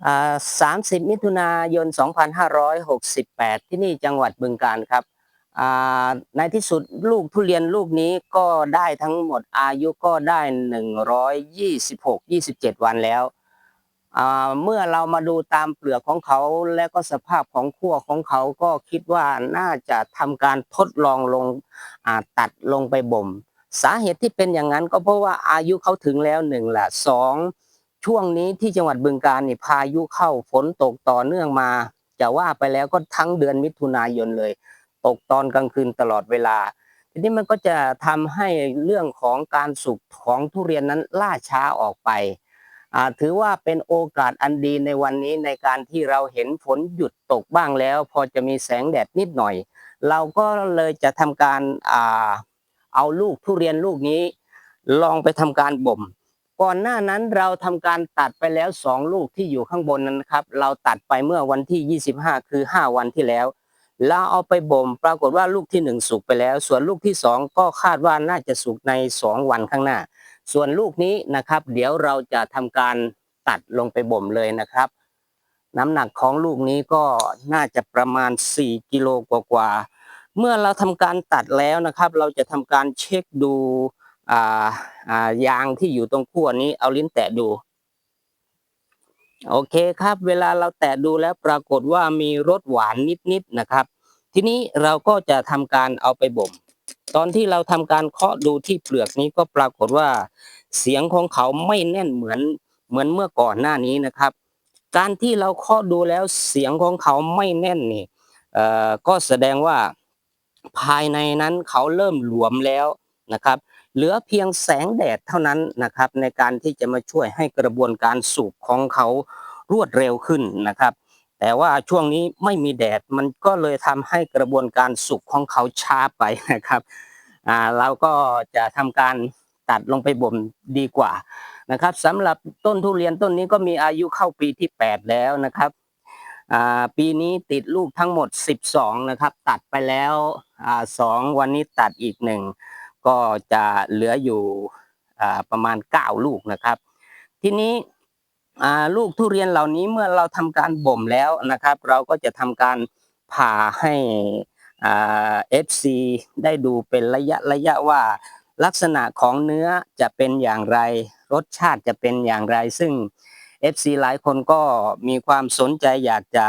30 มิถุนายน 2568 ที่นี่จังหวัดบึงกาฬครับในที่สุดลูกทุเรียนลูกนี้ก็ได้ทั้งหมดอายุก็ได้ 126-27 วันแล้ว เมื่อเรามาดูตามเปลือกของเขาและก็สภาพของขั้วของเขาก็คิดว่าน่าจะทำการทดลองลงตัดลงไปบ่ม สาเหตุที่เป็นอย่างนั้นก็เพราะว่าอายุเขาถึงแล้วหนึ่งละสอง ช่วงนี้ที่จังหวัดบึงกาฬนี่พายุเข้าฝนตกต่อเนื่องมาจะว่าไปแล้วก็ทั้งเดือนมิถุนายนเลย ตกตอนกลางคืนตลอดเวลา ทีนี้มันก็จะทำให้เรื่องของการสุกของทุเรียนนั้นล่าช้าออกไป ถือว่าเป็นโอกาสอันดีในวันนี้ในการที่เราเห็นฝนหยุดตกบ้างแล้ว พอจะมีแสงแดดนิดหน่อย เราก็เลยจะทำการเอาลูกทุเรียนลูกนี้ ลองไปทำการบ่ม ก่อนหน้านั้นเราทำการตัดไปแล้วสองลูกที่อยู่ข้างบนนั้นนะครับ เราตัดไปเมื่อวันที่ 25 คือ 5 วันที่แล้ว เราเอาไปบ่มปรากฏว่าลูกที่หนึ่งสุกไปแล้ว ส่วนลูกที่สองก็คาดว่าน่าจะสุกใน 2 วันข้างหน้า ส่วนลูกนี้นะครับ เดี๋ยวเราจะทำการตัดลงไปบ่มเลยนะครับ น้ำหนักของลูกนี้ก็น่าจะประมาณ 4 กิโลกว่าๆเมื่อเราทำการตัดแล้วนะครับ เราจะทำการเช็คดู อ่าอ่ายางที่อยู่ตรงขั้วนี้เอาลิ้นแตะดู โอเคครับ เวลาเราแตะดูแล้วปรากฏว่ามีรสหวานนิดๆนะครับ ทีนี้เราก็จะทำการเอาไปบ่ม ตอนที่เราทำการเคาะดูที่เปลือกนี้ก็ปรากฏว่า เสียงของเขาไม่แน่นเหมือนเหมือนเมื่อก่อนหน้านี้นะครับ การที่เราเคาะดูแล้วเสียงของเขาไม่แน่นนี่เอ่อก็แสดงว่าภายในนั้นเขาเริ่มหลวมแล้ว นะครับ เหลือเพียงแสงแดดเท่านั้นนะครับ ในการที่จะมาช่วยให้กระบวนการสุกของเขารวดเร็วขึ้นนะครับ แต่ว่าช่วงนี้ไม่มีแดดมันก็เลยทำให้กระบวนการสุกของเขาช้าไปนะครับอ่าเราก็จะทำการตัดลงไปบ่มดีกว่านะครับสำหรับต้นทุเรียนต้นนี้ก็มีอายุเข้าปีที่ 8 แล้วนะครับอ่าปีนี้ติดลูกทั้งหมด 12 นะครับ ตัดไปแล้วอ่าสองวันนี้ตัดอีกหนึ่ง ก็จะเหลืออยู่ประมาณ 9 ลูกนะครับ ทีนี้ลูกทุเรียนเหล่านี้เมื่อเราทำการบ่มแล้วนะครับ เราก็จะทำการผ่าให้เอ่า FC ได้ดูเป็นระยะระยะว่าลักษณะของเนื้อจะเป็นอย่างไร รสชาติจะเป็นอย่างไร ซึ่ง FC หลายคนก็มีความสนใจอยากจะ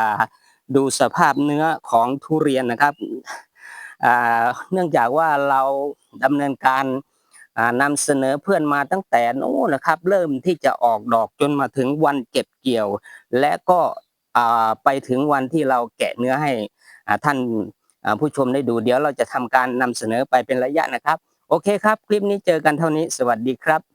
ดูสภาพเนื้อของทุเรียนนะครับเนื่องจากว่าเรา ดำเนินการนำนำเสนอเพื่อนมาตั้งแต่นู้นนะครับ เริ่มที่จะออกดอกจนมาถึงวันเก็บเกี่ยว และก็ไปถึงวันที่เราแกะเนื้อให้ท่านผู้ชมได้ดูเดี๋ยวเราจะทำการนำเสนอไปเป็นระยะนะครับ โอเคครับ คลิปนี้เจอกันเท่านี้ สวัสดีครับ